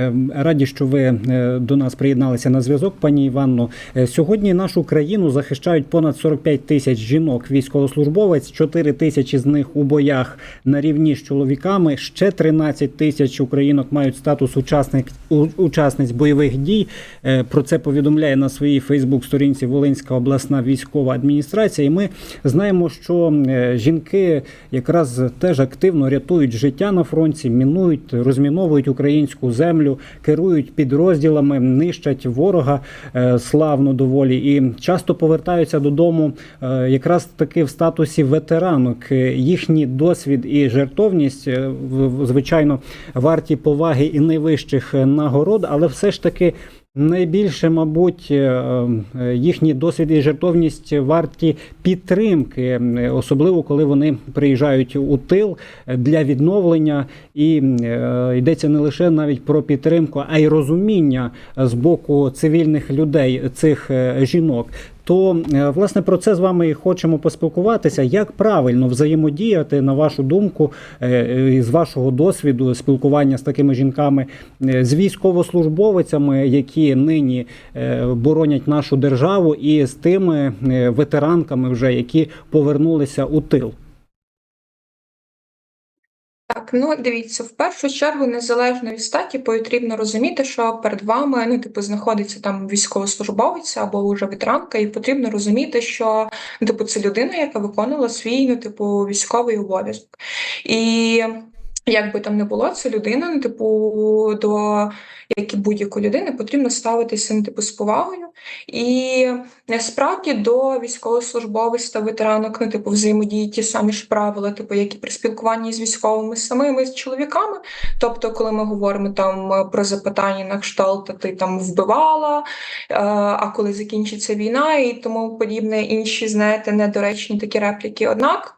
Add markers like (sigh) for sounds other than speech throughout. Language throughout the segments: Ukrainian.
Ем, Раді, що ви е, до нас приєдналися на зв'язок, пані Іванно. Е, Сьогодні нашу країну захищають понад 45 тисяч жінок військовослужбовець, 4 тисячі з них у боях на рівні з чоловіками. Ще 13 тисяч українок мають статус учасник, учасниць бойових дій. Е, Про це повідомляє на своїй Фейсбук-сторінці Волинська обласна військова адміністрація. І ми знаємо, що жінки якраз теж активно рятують життя на фронті, мінують, розміновують українську землю, керують підрозділами, нищать ворога е, славно доволі і часто повертаються додому е, якраз таки в статусі ветеранок. Е, Їхній досвід і жертовність, звичайно, варті поваги і найвищих нагород, але все ж таки. Найбільше, мабуть, е, е, їхній досвід і жертовність варті підтримки, е, особливо коли вони приїжджають у тил для відновлення, і йдеться не лише навіть про підтримку, а й розуміння з боку цивільних людей цих жінок. То е, власне про це з вами і хочемо поспілкуватися. Як правильно взаємодіяти, на вашу думку, е, е, з вашого досвіду спілкування з такими жінками, з військовослужбовицями, які нині боронять нашу державу, і з тими ветеранками, вже які повернулися у тил. Так, ну дивіться, в першу чергу, незалежно від статі, потрібно розуміти, що перед вами ну, типу, знаходиться там військовослужбовець або уже ветеранка, і потрібно розуміти, що типу, це людина, яка виконувала свій ну, типу, військовий обов'язок. І як би там не було, це людина, ну, типу, до як і будь-якої людини, потрібно ставитися ну, типу, з повагою. І насправді до військовослужбовець та ветеранок, ну, типу, взаємодії ті самі ж правила, типу, як і при спілкуванні з військовими самими з чоловіками. Тобто, коли ми говоримо там про запитання на кшталт, ти там вбивала, е, а коли закінчиться війна і тому подібне, інші, знаєте, недоречні такі репліки. Однак.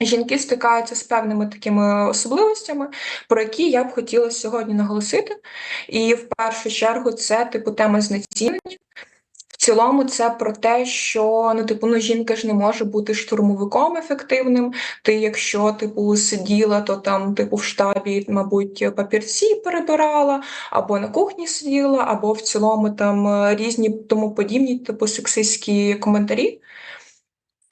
Жінки стикаються з певними такими особливостями, про які я б хотіла сьогодні наголосити. І в першу чергу це типу тема знецінень. В цілому, це про те, що ну, типу, ну, жінка ж не може бути штурмовиком ефективним. Ти, якщо типу сиділа, то там, типу, в штабі, мабуть, папірці перебирала, або на кухні сиділа, або в цілому там е, різні тому подібні, типу, сексистські коментарі.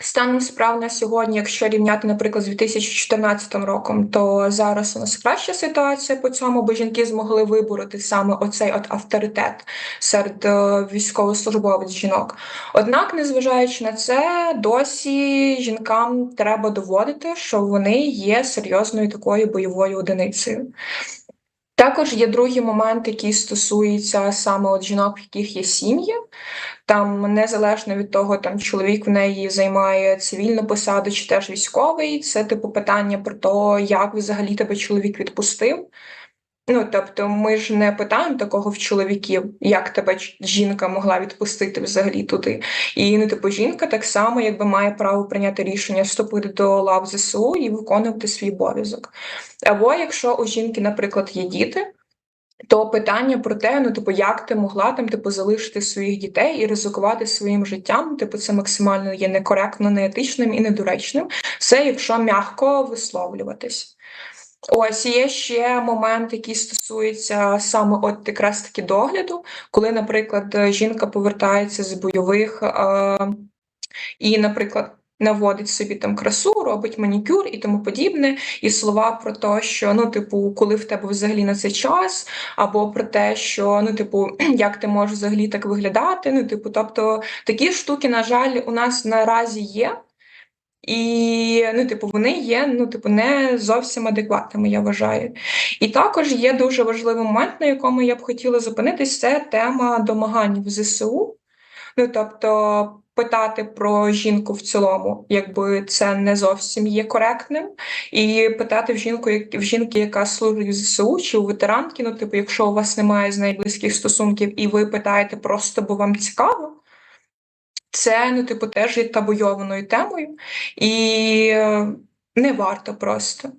Станом справ на сьогодні, якщо рівняти, наприклад, з 2014 роком, то зараз у нас краща ситуація по цьому, бо жінки змогли вибороти саме оцей от авторитет серед е, військовослужбовець жінок. Однак, незважаючи на це, досі жінкам треба доводити, що вони є серйозною такою бойовою одиницею. Також є другий момент, який стосується саме от жінок, в яких є сім'ї. Там незалежно від того, там чоловік в неї займає цивільну посаду чи теж військовий. Це типу питання про те, як взагалі тебе чоловік відпустив. Ну, тобто, ми ж не питаємо такого в чоловіків, як тебе жінка могла відпустити взагалі туди. І ну, типу, жінка так само якби має право прийняти рішення вступити до лав ЗСУ і виконувати свій обов'язок. Або якщо у жінки, наприклад, є діти. То питання про те, ну типу, як ти могла там типу залишити своїх дітей і ризикувати своїм життям, типу, це максимально є некоректно, неетичним і недоречним. Все, якщо м'яко висловлюватись. Ось є ще момент, який стосується саме от якраз таки догляду, коли, наприклад, жінка повертається з бойових е, і, наприклад, наводить собі там красу, робить манікюр і тому подібне, і слова про те, що ну, типу, коли в тебе взагалі на це час, або про те, що ну, типу, (clears throat) як ти можеш взагалі так виглядати. Ну, типу, тобто такі штуки, на жаль, у нас наразі є. І ну, типу, вони є ну, типу, не зовсім адекватними, я вважаю. І також є дуже важливий момент, на якому я б хотіла зупинитись, це тема домагань в ЗСУ. Ну, тобто, питати про жінку в цілому, якби це не зовсім є коректним. І питати в жінку, як в жінки, яка служить в ЗСУ чи у ветеранки, ну, типу, якщо у вас немає з нею близьких стосунків, і ви питаєте просто, бо вам цікаво. Це, ну, типу, теж є табуйованою темою, і е, не варто просто.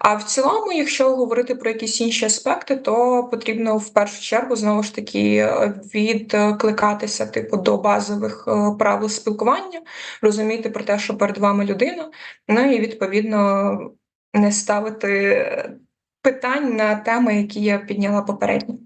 А в цілому, якщо говорити про якісь інші аспекти, то потрібно в першу чергу знову ж таки е, відкликатися, типу, до базових е, правил спілкування, розуміти про те, що перед вами людина, ну і відповідно не ставити питань на теми, які я підняла попередньо.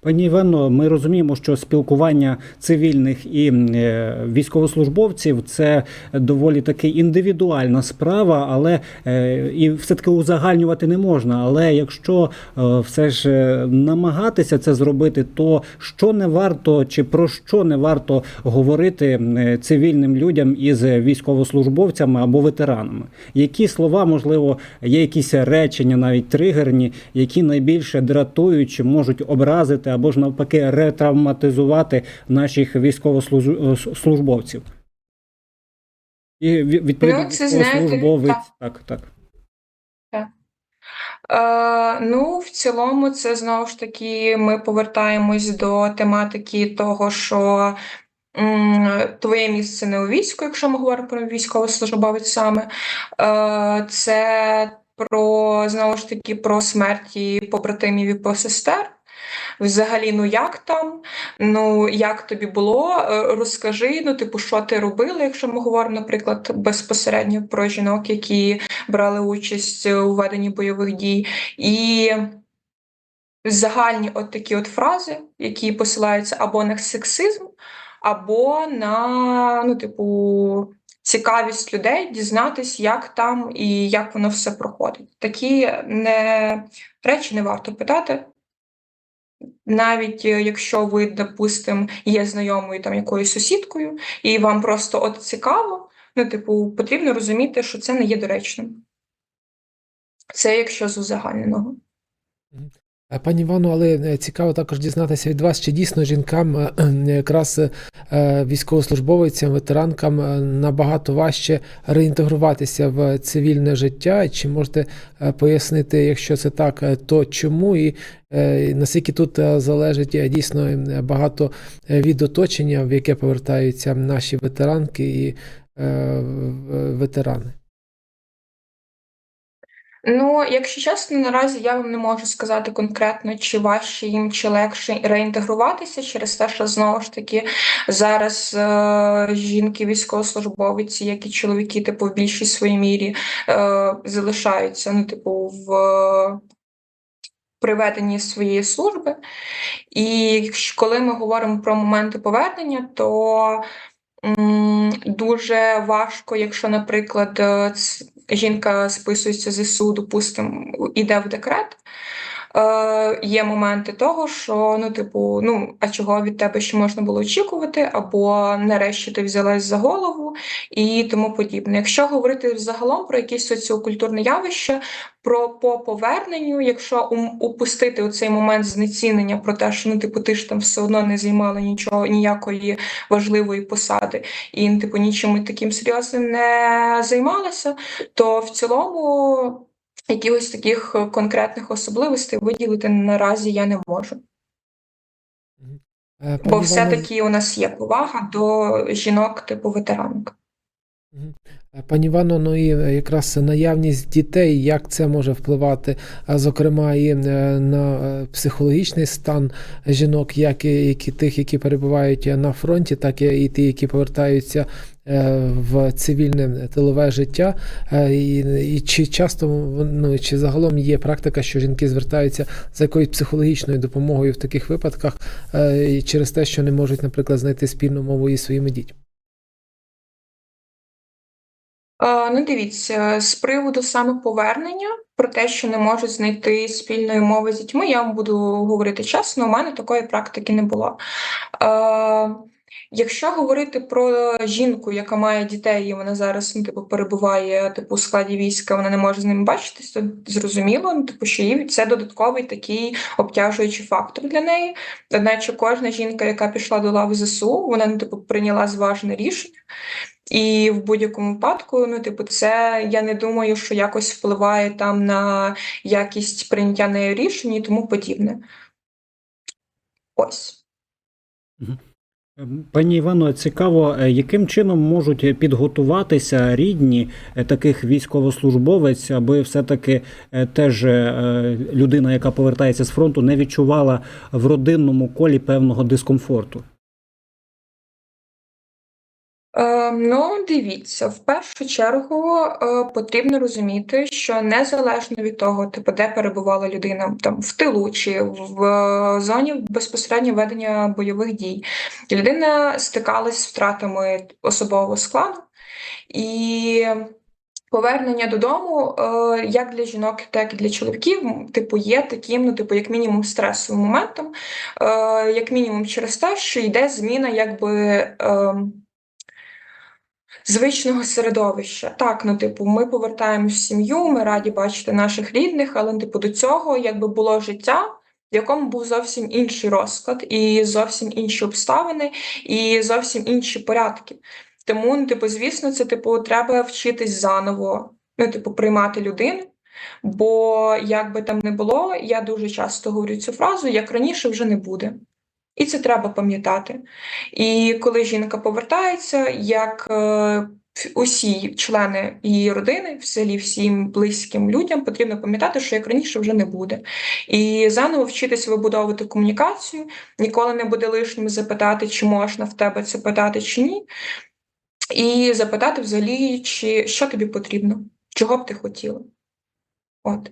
Пані Івано, ми розуміємо, що спілкування цивільних і е, військовослужбовців це доволі таки індивідуальна справа, але е, і все-таки узагальнювати не можна. Але якщо е, все ж намагатися це зробити, то що не варто чи про що не варто говорити цивільним людям із військовослужбовцями або ветеранами? Які слова, можливо, є якісь речення, навіть тригерні, які найбільше дратують чи можуть образити або ж навпаки ретравматизувати наших військовослужбовців? І ві- відповідно Ну, це, військовослужбовець. так. Так, так. Е, ну, в цілому, це знову ж таки ми повертаємось до тематики того, що м, твоє місце не у війську, якщо ми говоримо про військовослужбовець саме. Е, це про знову ж таки про смерті побратимів і посестер. Взагалі, ну як там? Ну як тобі було? Е, Розкажи, ну, типу, що ти робила, якщо ми говоримо, наприклад, безпосередньо про жінок, які брали участь у веденні бойових дій, і загальні от такі от фрази, які посилаються або на сексизм, або на, ну, типу, цікавість людей дізнатись, як там і як воно все проходить. Такі не речі не варто питати. Навіть е, якщо ви, допустим, є знайомою там якоюсь сусідкою, і вам просто от цікаво, ну, типу, потрібно розуміти, що це не є доречним. Це якщо з узагальненого. Е, Пані Івано, але е, цікаво також дізнатися від вас, чи дійсно жінкам, е, якраз військовослужбовцям, ветеранкам набагато важче реінтегруватися в цивільне життя, чи можете пояснити, якщо це так, то чому і наскільки тут залежить дійсно багато від оточення, в яке повертаються наші ветеранки і ветерани? Ну, якщо чесно, наразі я вам не можу сказати конкретно, чи важче їм, чи легше реінтегруватися через те, що знову ж таки зараз е, жінки, військовослужбовиці, як і чоловіки, типу, в більшій своїй мірі е, залишаються, ну, типу, в приведенні своєї служби. І коли ми говоримо про моменти повернення, то дуже важко, якщо, наприклад, е, жінка списується ЗСУ, допустимо, іде в декрет. Е, є моменти того, що ну, типу, ну а чого від тебе ще можна було очікувати, або нарешті ти взялась за голову і тому подібне. Якщо говорити взагалом про якісь соціокультурне явище, про по поверненню, якщо упустити оцей момент знецінення про те, що ну, типу, ти ж там все одно не займала нічого, ніякої важливої посади, і ну, типу нічим таким серйозним не займалася, то в цілому якихось таких е, конкретних особливостей виділити наразі я не можу. Е, Бо все-таки у нас є повага до жінок, типу ветеранок. Е, Пані Івано, ну і е, якраз наявність дітей, як це може впливати, а зокрема, і е, на е, психологічний стан жінок, як і тих, які перебувають на фронті, так і ті, які повертаються е, в цивільне тилове життя. Е, І, і чи часто ну, чи загалом є практика, що жінки звертаються за якоюсь психологічною допомогою в таких випадках е, і через те, що не можуть, наприклад, знайти спільну мову із своїми дітьми? Ну, дивіться, з приводу саме повернення, про те, що не можуть знайти спільної мови з дітьми, я вам буду говорити чесно, у мене такої практики не було. Якщо говорити про жінку, яка має дітей, і вона зараз ну, типу, перебуває типу, у складі війська, вона не може з ними бачитись, то зрозуміло, ну, типу, що їй це додатковий такий обтяжуючий фактор для неї. Одначе кожна жінка, яка пішла до лав ЗСУ, вона ну, типу, прийняла зважене рішення. І в будь-якому випадку, ну, типу, це я не думаю, що якось впливає там на якість прийняття нею рішень і тому подібне. Ось. Пані Івано, цікаво, е, яким чином можуть підготуватися рідні е, таких військовослужбовець, аби все-таки е, теж людина, яка повертається з фронту, не відчувала в родинному колі певного дискомфорту. Е, ну, дивіться, в першу чергу е, потрібно розуміти, що незалежно від того, типу, де перебувала людина, там в тилу чи в зоні безпосередньо ведення бойових дій, людина стикалась з втратами особового складу і. Повернення додому, е, як для жінок, так і для чоловіків, типу, є таким, ну, типу, як мінімум, стресовим моментом, як мінімум, через те, що йде зміна, якби. Звичного середовища. Так, ну, типу, ми повертаємось в сім'ю, ми раді бачити наших рідних, але, типу, до цього якби було життя, в якому був зовсім інший розклад, і зовсім інші обставини, і зовсім інші порядки. Тому, ну, типу, звісно, це типу, треба вчитись заново, ну, типу, приймати людину. Бо як би там не було, я дуже часто говорю цю фразу: як раніше вже не буде. І це треба пам'ятати. І коли жінка повертається, як е, усі члени її родини, в селі всім близьким людям потрібно пам'ятати, що як раніше вже не буде. І заново вчитися вибудовувати комунікацію, ніколи не буде лишнім запитати, чи можна в тебе це питати, чи ні. І запитати взагалі, чи що тобі потрібно, чого б ти хотіла. От.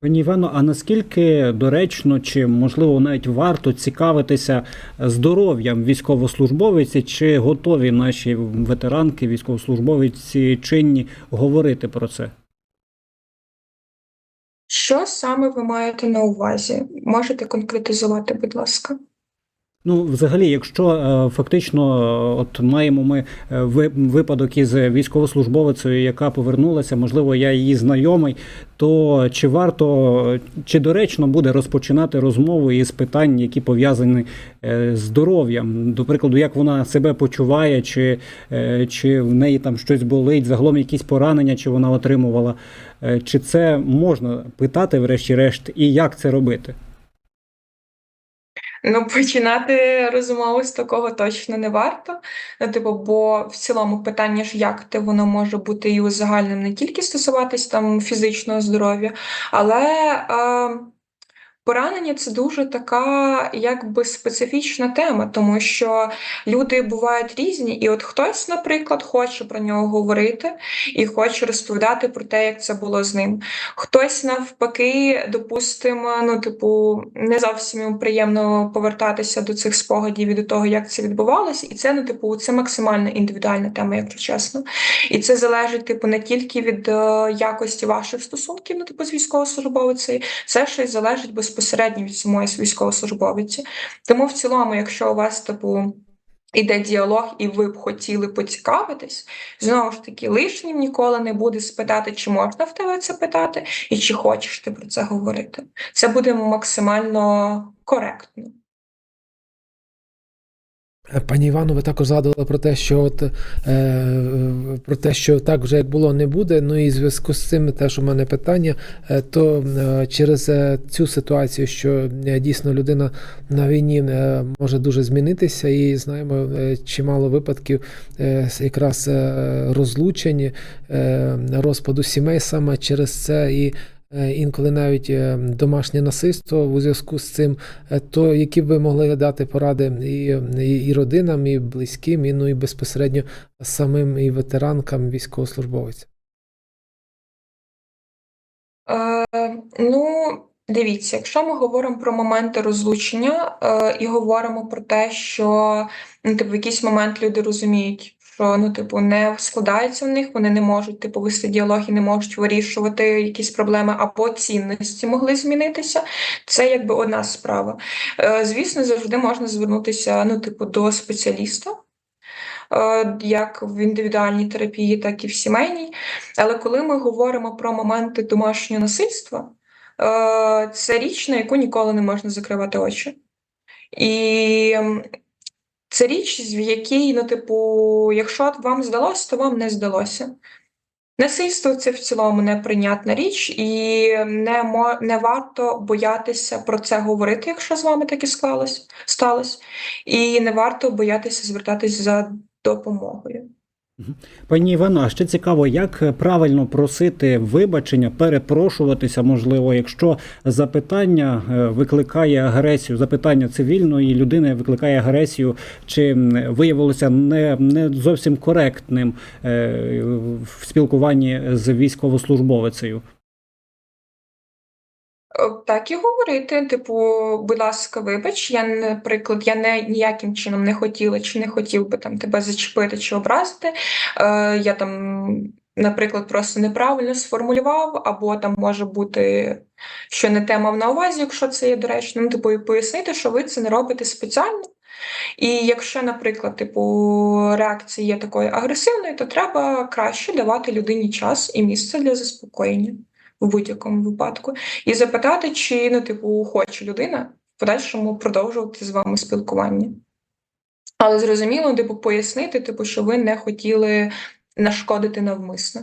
Пані Івано, а наскільки доречно чи можливо навіть варто цікавитися здоров'ям військовослужбовиці, чи готові наші ветеранки, військовослужбовиці чинні говорити про це? Що саме ви маєте на увазі? Можете конкретизувати, будь ласка. Ну, взагалі, якщо е, фактично, е, от маємо ми е, випадок із військовослужбовицею, яка повернулася, можливо, я її знайомий, то чи варто, чи доречно буде розпочинати розмову із питань, які пов'язані з здоров'ям? До прикладу, як вона себе почуває, чи, чи в неї там щось болить, загалом якісь поранення, чи вона отримувала, чи це можна питати, врешті-решт, і як це робити? Ну, починати розмову з такого точно не варто. Ну, типу, бо в цілому питання ж як ти воно може бути і узагальним не тільки стосуватись там фізичного здоров'я, але е, поранення це дуже така якби специфічна тема, тому що люди бувають різні, і от хтось, наприклад, хоче про нього говорити і хоче розповідати про те, як це було з ним. Хтось навпаки, допустимо, ну, типу, не зовсім йому приємно повертатися до цих спогадів і до того, як це відбувалося. І це, ну, типу, це максимально індивідуальна тема, якщо чесно. І це залежить, типу, не тільки від е, якості ваших стосунків, ну, типу, з військовослужбовицею, це ще й залежить безпосередньо від самої військовослужбовиці. Тому в цілому, якщо у вас, типу, Іде діалог, і ви б хотіли поцікавитись, знову ж таки, лишнім ніколи не буде спитати, чи можна в тебе це питати, і чи хочеш ти про це говорити. Це буде максимально коректно. Е, Пані Івано, ви також згадували про те, що от е, про те, що так вже як було, не буде. Ну і в зв'язку з цим теж у мене питання. е, То е, через е, цю ситуацію, що е, дійсно людина на війні е, може дуже змінитися, і знаємо е, чимало випадків е, якраз е, розлучень, е, розпаду сімей саме через це і. Е, Інколи навіть е, домашнє насильство у зв'язку з цим Е, То які б ви могли дати поради і, і родинам, і близьким, і ну і безпосередньо самим і ветеранкам, військовослужбовцям? Е, ну, дивіться, якщо ми говоримо про моменти розлучення е, і говоримо про те, що ну, типу, в якийсь момент люди розуміють, що ну, типу, не складається в них, вони не можуть типу, вести діалог і не можуть вирішувати якісь проблеми, або цінності могли змінитися. Це якби одна справа. Е, звісно, завжди можна звернутися ну, типу, до спеціаліста. е, Як в індивідуальній терапії, так і в сімейній. Але коли ми говоримо про моменти домашнього насильства, е, це річ, на яку ніколи не можна закривати очі. І це річ, в якій, ну, типу, якщо вам здалося, то вам не здалося. Насильство це в цілому неприйнятна річ, і не, мо, не варто боятися про це говорити, якщо з вами таке склалось, сталося. І не варто боятися звертатись за допомогою. Пані Івано, а ще цікаво, як правильно просити вибачення, перепрошуватися, можливо, якщо запитання е, викликає агресію, запитання цивільної людини викликає агресію, чи виявилося не, не зовсім коректним е, в спілкуванні з військовослужбовицею. Е, Так і говорити, типу, будь ласка, вибач, я, наприклад, я не ніяким чином не хотіла чи не хотів би там тебе зачепити чи образити. Е, я там, наприклад, просто неправильно сформулював, або там може бути, що не те мав на увазі, якщо це є доречно. Ну, типу, і пояснити, що ви це не робите спеціально. І якщо, наприклад, типу, реакція є такою агресивною, то треба краще давати людині час і місце для заспокоєння в будь-якому випадку і запитати, чи ну, типу, хоче людина в подальшому продовжувати з вами спілкування. Але зрозуміло, типу, пояснити, типу, що ви не хотіли нашкодити навмисно.